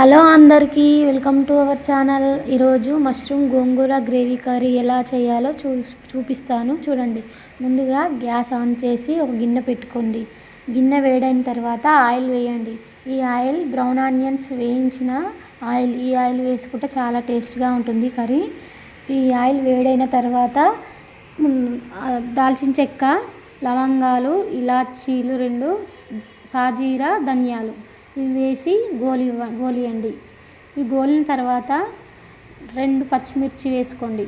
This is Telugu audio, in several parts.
హలో అందరికీ వెల్కమ్ టు అవర్ ఛానల్. ఈరోజు మష్రూమ్ గోంగూర గ్రేవీ కర్రీ ఎలా చేయాలో చూ చూపిస్తాను. చూడండి ముందుగా గ్యాస్ ఆన్ చేసి ఒక గిన్నె పెట్టుకోండి. గిన్నె వేడైన తర్వాత ఆయిల్ వేయండి. ఈ ఆయిల్ బ్రౌన్ ఆనియన్స్ వేయించిన ఆయిల్ ఈ ఆయిల్ వేసుకుంటే చాలా టేస్ట్గా ఉంటుంది కర్రీ. ఈ ఆయిల్ వేడైన తర్వాత దాల్చిన చెక్క లవంగాలు ఇలాచీలు రెండు సాజీరా ధనియాలు. వేసి గోలి గోలియండి ఈ గోలిన తర్వాత రెండు పచ్చిమిర్చి వేసుకోండి.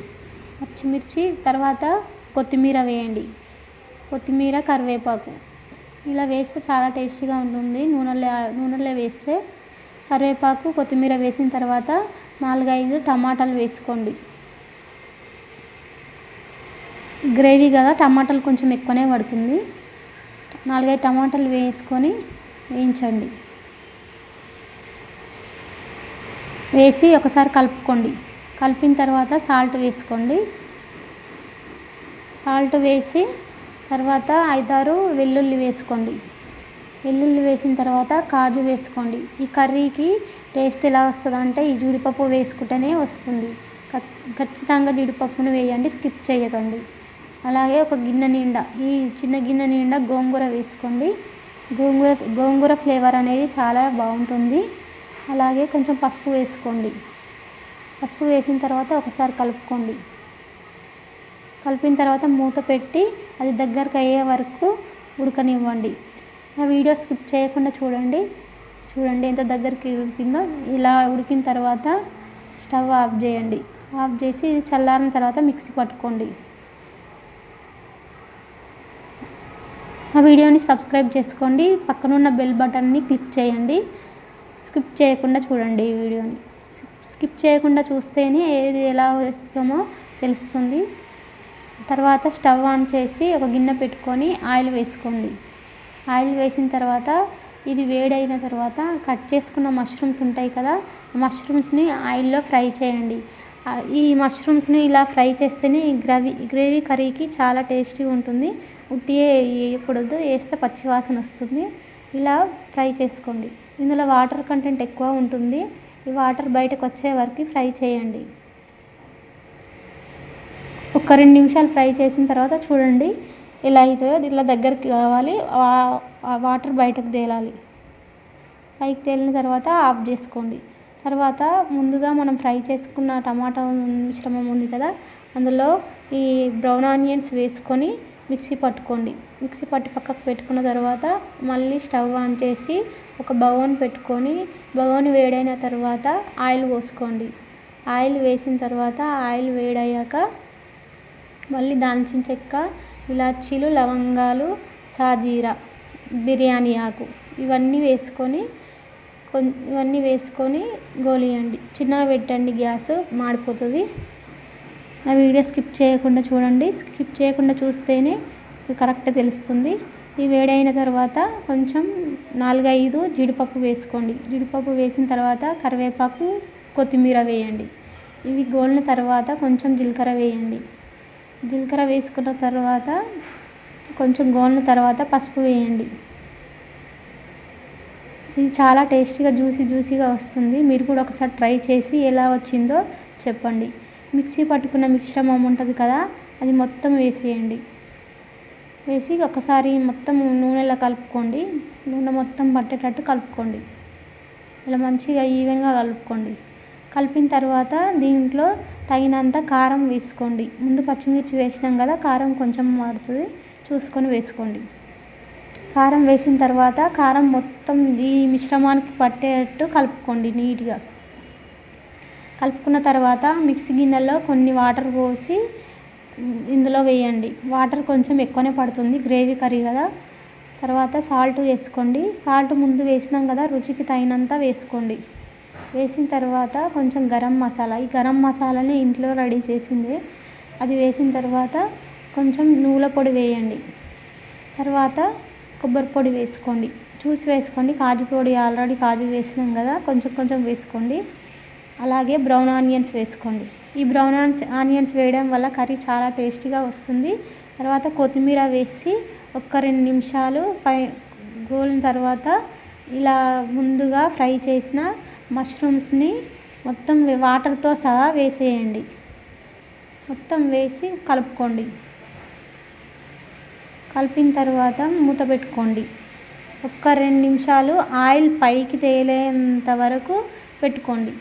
పచ్చిమిర్చి తర్వాత కొత్తిమీర వేయండి. కొత్తిమీర కరివేపాకు. ఇలా వేస్తే చాలా టేస్టీగా ఉంటుంది. నూనెలో నూనెలో వేస్తే కరివేపాకు కొత్తిమీర వేసిన తర్వాత నాలుగైదు టమాటాలు వేసుకోండి. గ్రేవీ కదా టమాటాలు కొంచెం ఎక్కువనే పడుతుంది. నాలుగైదు టమాటాలు వేసుకొని వేయించండి. వేసి ఒకసారి కలుపుకోండి. కలిపిన తర్వాత సాల్ట్ వేసుకోండి. సాల్ట్ వేసి తర్వాత ఐదారు వెల్లుల్లి వేసుకోండి. వెల్లుల్లి వేసిన తర్వాత కాజు వేసుకోండి. ఈ కర్రీకి టేస్ట్ ఎలా వస్తుంది అంటే ఈ జీడిపప్పు వేసుకుంటేనే వస్తుంది. ఖచ్చితంగా జీడిపప్పును వేయండి స్కిప్ చేయకండి. అలాగే ఒక గిన్నె నిండా ఈ చిన్న గిన్నె నిండా గోంగూర వేసుకోండి. గోంగూర గోంగూర ఫ్లేవర్ అనేది చాలా బాగుంటుంది. అలాగే కొంచెం పసుపు వేసుకోండి. పసుపు వేసిన తర్వాత ఒకసారి కలుపుకోండి. కలిపిన తర్వాత మూత పెట్టి అది దగ్గరకు అయ్యే వరకు ఉడకనివ్వండి. ఆ వీడియో స్కిప్ చేయకుండా చూడండి. చూడండి ఎంత దగ్గరికి ఉడికిందో. ఇలా ఉడికిన తర్వాత స్టవ్ ఆఫ్ చేయండి. ఆఫ్ చేసి చల్లారిన తర్వాత మిక్సీ పట్టుకోండి. ఆ వీడియోని సబ్స్క్రైబ్ చేసుకోండి. పక్కనున్న బెల్ బటన్ని క్లిక్ చేయండి. స్కిప్ చేయకుండా చూడండి ఈ వీడియోని. స్కిప్ చేయకుండా చూస్తేనే ఏది ఎలా వేస్తామో తెలుస్తుంది. తర్వాత స్టవ్ ఆన్ చేసి ఒక గిన్నె పెట్టుకొని ఆయిల్ వేసుకోండి. ఆయిల్ వేసిన తర్వాత ఇది వేడైన తర్వాత కట్ చేసుకున్న మష్రూమ్స్ ఉంటాయి కదా మష్రూమ్స్ని ఆయిల్లో ఫ్రై చేయండి. ఈ మష్రూమ్స్ని ఇలా ఫ్రై చేస్తేనే ఈ గ్రవీ గ్రేవీ కర్రీకి చాలా టేస్టీ ఉంటుంది. ఉట్టియే వేయకూడదు వేస్తే పచ్చివాసన వస్తుంది. ఇలా ఫ్రై చేసుకోండి. ఇందులో వాటర్ కంటెంట్ ఎక్కువ ఉంటుంది. ఈ వాటర్ బయటకు వచ్చే వరకు ఫ్రై చేయండి. ఒక రెండు నిమిషాలు ఫ్రై చేసిన తర్వాత చూడండి ఇలా అవుతుందో. ఇట్లా దగ్గరికి కావాలి. వాటర్ బయటకు తేలాలి. పైకి తేలిన తర్వాత ఆఫ్ చేసుకోండి. తర్వాత ముందుగా మనం ఫ్రై చేసుకున్న టమాటా మిశ్రమం ఉంది కదా. అందులో ఈ బ్రౌన్ ఆనియన్స్ వేసుకొని మిక్సీ పట్టుకోండి. మిక్సీ పట్టి పక్కకు పెట్టుకున్న తర్వాత మళ్ళీ స్టవ్ ఆన్ చేసి ఒక బగోన్ పెట్టుకొని బగోన్ వేడైన తర్వాత ఆయిల్ పోసుకోండి. ఆయిల్ వేసిన తర్వాత ఆయిల్ వేడయ్యాక మళ్ళీ దాల్చిన చెక్క ఇలాచీలు లవంగాలు సాజీరా బిర్యానీ ఆకు ఇవన్నీ వేసుకొని కొన్ ఇవన్నీ వేసుకొని గోలియండి. చిన్నగా పెట్టండి గ్యాస్ మాడిపోతుంది. ఆ వీడియో స్కిప్ చేయకుండా చూడండి. స్కిప్ చేయకుండా చూస్తేనే కరెక్ట్ తెలుస్తుంది. ఈ వేడైన తర్వాత కొంచెం నాలుగైదు జీడిపప్పు వేసుకోండి. జీడిపప్పు వేసిన తర్వాత కరివేపాకు కొత్తిమీర వేయండి. ఇవి గోలిన తర్వాత కొంచెం జీలకర్ర వేయండి. జీలకర్ర వేసుకున్న తర్వాత కొంచెం గోలిన తర్వాత పసుపు వేయండి. ఇది చాలా టేస్టీగా జ్యూసీ జ్యూసీగా వస్తుంది. మీరు కూడా ఒకసారి ట్రై చేసి ఎలా వచ్చిందో చెప్పండి. మిక్సీ పట్టుకున్న మిశ్రమం ఉంటుంది కదా అది మొత్తం వేసేయండి. వేసి ఒకసారి మొత్తం నూనెలో కలుపుకోండి. నూనె మొత్తం పట్టేటట్టు కలుపుకోండి. ఇలా మంచిగా ఈవెన్గా కలుపుకోండి. కలిపిన తర్వాత దీంట్లో తగినంత కారం వేసుకోండి. ముందు పచ్చిమిర్చి వేసినాం కదా కారం కొంచెం మారుతుంది. చూసుకొని వేసుకోండి. కారం వేసిన తర్వాత కారం మొత్తం ఈ మిశ్రమానికి పట్టేటట్టు కలుపుకోండి నీట్గా. కలుపుకున్న తర్వాత మిక్సీ గిన్నెలో కొన్ని వాటర్ పోసి ఇందులో వేయండి. వాటర్ కొంచెం ఎక్కువనే పడుతుంది గ్రేవీ కర్రీ కదా. తర్వాత సాల్ట్ వేసుకోండి. సాల్ట్ ముందు వేసినాం కదా రుచికి తగినంత వేసుకోండి. వేసిన తర్వాత కొంచెం గరం మసాలా ఈ గరం మసాలాని ఇంట్లో రెడీ చేసింది. అది వేసిన తర్వాత కొంచెం నూనె పొడి వేయండి. తర్వాత కొబ్బరి పొడి వేసుకోండి. చూసి వేసుకోండి. కాజు పొడి ఆల్రెడీ కాజు వేసినాం కదా కొంచెం కొంచెం వేసుకోండి. అలాగే బ్రౌన్ ఆనియన్స్ వేసుకోండి. ఈ బ్రౌన్ ఆనియన్స్ ఆనియన్స్ వేయడం వల్ల కర్రీ చాలా టేస్టీగా వస్తుంది. తర్వాత కొత్తిమీర వేసి ఒక రెండు నిమిషాలు పై గోలిన తర్వాత ఇలా ముందుగా ఫ్రై చేసిన మష్రూమ్స్ని మొత్తం వాటర్తో సహా వేసేయండి. మొత్తం వేసి కలుపుకోండి. కలిపిన తర్వాత మూత పెట్టుకోండి. ఒక్క రెండు నిమిషాలు ఆయిల్ పైకి తేలేంత వరకు పెట్టుకోండి.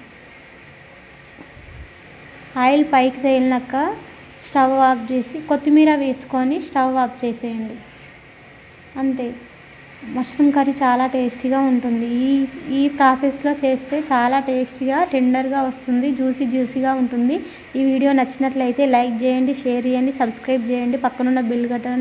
ఆయిల్ పైకి తేలినాక స్టవ్ ఆఫ్ చేసి కొత్తిమీర వేసుకొని స్టవ్ ఆఫ్ చేసేయండి. అంతే. మష్రూమ్ కర్రీ చాలా టేస్టీగా ఉంటుంది. ఈ ఈ ప్రాసెస్లో చేస్తే చాలా టేస్టీగా టెండర్గా వస్తుంది జ్యూసీ జ్యూసీగా ఉంటుంది. ఈ వీడియో నచ్చినట్లయితే లైక్ చేయండి షేర్ చేయండి సబ్స్క్రైబ్ చేయండి. పక్కనున్న బిల్ బటన్